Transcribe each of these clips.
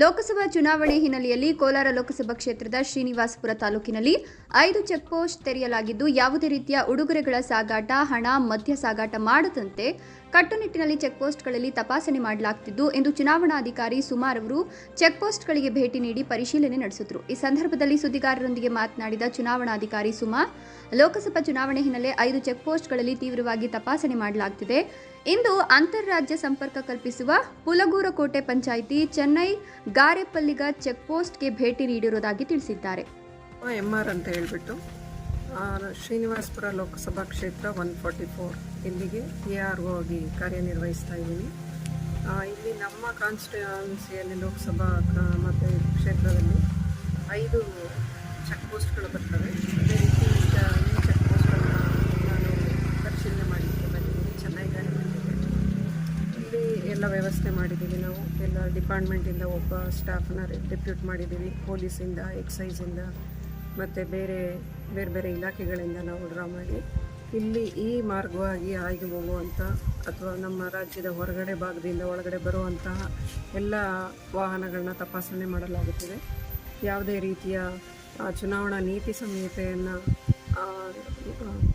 ಲೋಕಸಭಾ ಚುನಾವಣೆ ಹಿನ್ನೆಲೆಯಲ್ಲಿ ಕೋಲಾರ ಲೋಕಸಭಾ ಕ್ಷೇತ್ರದ ಶ್ರೀನಿವಾಸಪುರ ತಾಲೂಕಿನಲ್ಲಿ ಐದು ಚೆಕ್ಪೋಸ್ಟ್ ತೆರೆಯಲಾಗಿದ್ದು, ಯಾವುದೇ ರೀತಿಯ ಉಡುಗೊರೆಗಳ ಸಾಗಾಟ, ಹಣ, ಮದ್ಯ ಸಾಗಾಟ ಮಾಡದಂತೆ ಕಟ್ಟುನಿಟ್ಟಿನಲ್ಲಿ ಚೆಕ್ಪೋಸ್ಟ್ಗಳಲ್ಲಿ ತಪಾಸಣೆ ಮಾಡಲಾಗುತ್ತಿದ್ದು ಎಂದು ಚುನಾವಣಾಧಿಕಾರಿ ಸುಮಾರ್ ಅವರು ಚೆಕ್ಪೋಸ್ಟ್ಗಳಿಗೆ ಭೇಟಿ ನೀಡಿ ಪರಿಶೀಲನೆ ನಡೆಸಿದರು. ಈ ಸಂದರ್ಭದಲ್ಲಿ ಸುದ್ದಿಗಾರರೊಂದಿಗೆ ಮಾತನಾಡಿದ ಚುನಾವಣಾಧಿಕಾರಿ ಸುಮಾ, ಲೋಕಸಭಾ ಚುನಾವಣೆ ಹಿನ್ನೆಲೆ ಐದು ಚೆಕ್ಪೋಸ್ಟ್ಗಳಲ್ಲಿ ತೀವ್ರವಾಗಿ ತಪಾಸಣೆ ಮಾಡಲಾಗುತ್ತಿದೆ ಇಂದು ಅಂತರರಾಜ್ಯ ಸಂಪರ್ಕ ಕಲ್ಪಿಸುವ ಪುಲಗೂರಕೋಟೆ ಪಂಚಾಯಿತಿ ಚೆನ್ನೈ ಗಾರೆಪಲ್ಲಿಗ ಚೆಕ್ ಪೋಸ್ಟ್ಗೆ ಭೇಟಿ ನೀಡಿರುವುದಾಗಿ ತಿಳಿಸಿದ್ದಾರೆ. ಎಂ ಆರ್ ಅಂತ ಹೇಳಿಬಿಟ್ಟು ಶ್ರೀನಿವಾಸಪುರ ಲೋಕಸಭಾ ಕ್ಷೇತ್ರ ಒನ್ ಫಾರ್ಟಿ ಫೋರ್ ಇಲ್ಲಿಗೆ ಎ ಆರ್ ಒ ಆಗಿ ಕಾರ್ಯನಿರ್ವಹಿಸ್ತಾ ಇದ್ದೀನಿ. ಇಲ್ಲಿ ನಮ್ಮ ಕಾನ್ಸ್ಟಿಟ್ಯೂನ್ಸಿಯಲ್ಲಿ ಲೋಕಸಭಾ ಮತ್ತು ಕ್ಷೇತ್ರದಲ್ಲಿ ಐದು ಚೆಕ್ ಪೋಸ್ಟ್ಗಳು ಬರ್ತವೆ. ಎಲ್ಲ ವ್ಯವಸ್ಥೆ ಮಾಡಿದ್ದೀವಿ ನಾವು. ಎಲ್ಲ ಡಿಪಾರ್ಟ್ಮೆಂಟಿಂದ ಒಬ್ಬ ಸ್ಟಾಫ್ನ ಡೆಪ್ಯೂಟ್ ಮಾಡಿದ್ದೀವಿ. ಪೊಲೀಸಿಂದ ಎಕ್ಸೈಸಿಂದ ಮತ್ತು ಬೇರೆ ಬೇರೆ ಬೇರೆ ಇಲಾಖೆಗಳಿಂದ ನಾವು ಡ್ರಾ ಮಾಡಿ. ಇಲ್ಲಿ ಈ ಮಾರ್ಗವಾಗಿ ಆಯ್ದು ಹೋಗುವಂಥ ಅಥವಾ ನಮ್ಮ ರಾಜ್ಯದ ಹೊರಗಡೆ ಭಾಗದಿಂದ ಒಳಗಡೆ ಬರುವಂತಹ ಎಲ್ಲ ವಾಹನಗಳನ್ನ ತಪಾಸಣೆ ಮಾಡಲಾಗುತ್ತಿದೆ. ಯಾವುದೇ ರೀತಿಯ ಚುನಾವಣಾ ನೀತಿ ಸಂಹಿತೆಯನ್ನು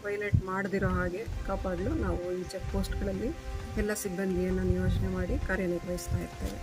ವೈಲೇಟ್ ಮಾಡದಿರೋ ಹಾಗೆ ಕಾಪಾಡಲು. ನಾವು ಈ ಚೆಕ್ ಪೋಸ್ಟ್ಗಳಲ್ಲಿ ಎಲ್ಲ ಸಿಬ್ಬಂದಿಯನ್ನು ನಿಯೋಜನೆ ಮಾಡಿ ಕಾರ್ಯನಿರ್ವಹಿಸ್ತಾ ಇರ್ತೇವೆ.